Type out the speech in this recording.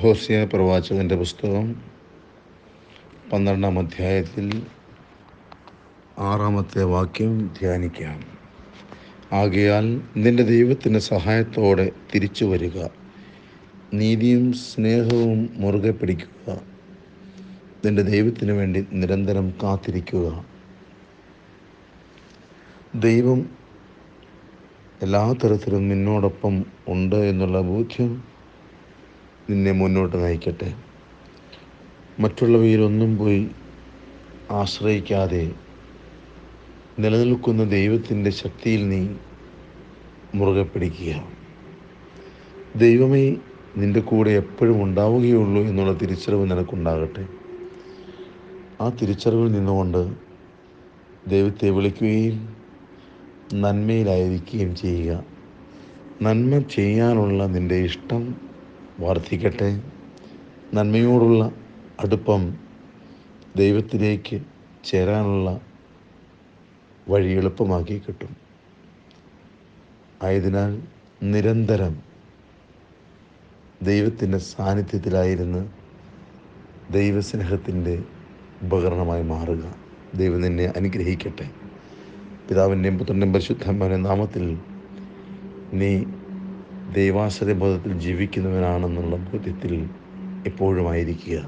ഹോസിയ പ്രവാചകന്റെ പുസ്തകം പന്ത്രണ്ടാം അധ്യായത്തിൽ ആറാമത്തെ വാക്യം ധ്യാനിക്കാം. ആകയാൽ നിന്റെ ദൈവത്തിന്റെ സഹായത്തോടെ തിരിച്ചു വരിക. നീതിയും സ്നേഹവും മുറുകെ പിടിക്കുക. നിന്റെ ദൈവത്തിന് വേണ്ടി നിരന്തരം കാത്തിരിക്കുക. ദൈവം എല്ലാ തരത്തിലും നിന്നോടൊപ്പം ഉണ്ട് എന്നുള്ള ബോധ്യം നിന്നെ മുന്നോട്ട് നയിക്കട്ടെ. മറ്റുള്ളവയിലൊന്നും പോയി ആശ്രയിക്കാതെ നിലനിൽക്കുന്ന ദൈവത്തിന്റെ ശക്തിയിൽ നീ മുറുകെ പിടിക്കുക. ദൈവമേ നിന്റെ കൂടെ എപ്പോഴും ഉണ്ടാവുകയുള്ളൂ എന്നുള്ള തിരിച്ചറിവ് നിനക്കുണ്ടാകട്ടെ. ആ തിരിച്ചറിവിൽ നിന്നുകൊണ്ട് ദൈവത്തെ വിളിക്കുകയും നന്മയിലായിരിക്കുകയും ചെയ്യുക. നന്മ ചെയ്യാനുള്ള നിന്റെ ഇഷ്ടം വർദ്ധിക്കട്ടെ. നന്മയോടുള്ള അടുപ്പം ദൈവത്തിലേക്ക് ചേരാനുള്ള വഴി എളുപ്പമാക്കി കിട്ടും. ആയതിനാൽ നിരന്തരം ദൈവത്തിന്റെ സാന്നിധ്യത്തിലായിരുന്ന് ദൈവസ്നേഹത്തിന്റെ ഉപകരണമായി മാറുക. ദൈവം നിന്നെ അനുഗ്രഹിക്കട്ടെ. പിതാവിന്റെയും പുത്രന്റെയും പരിശുദ്ധമ്മയുടെ നാമത്തിൽ നീ ദൈവാശ്രയബോധത്തിൽ ജീവിക്കുന്നവനാണെന്നുള്ള ബോധ്യത്തിൽ എപ്പോഴുമായിരിക്കുക.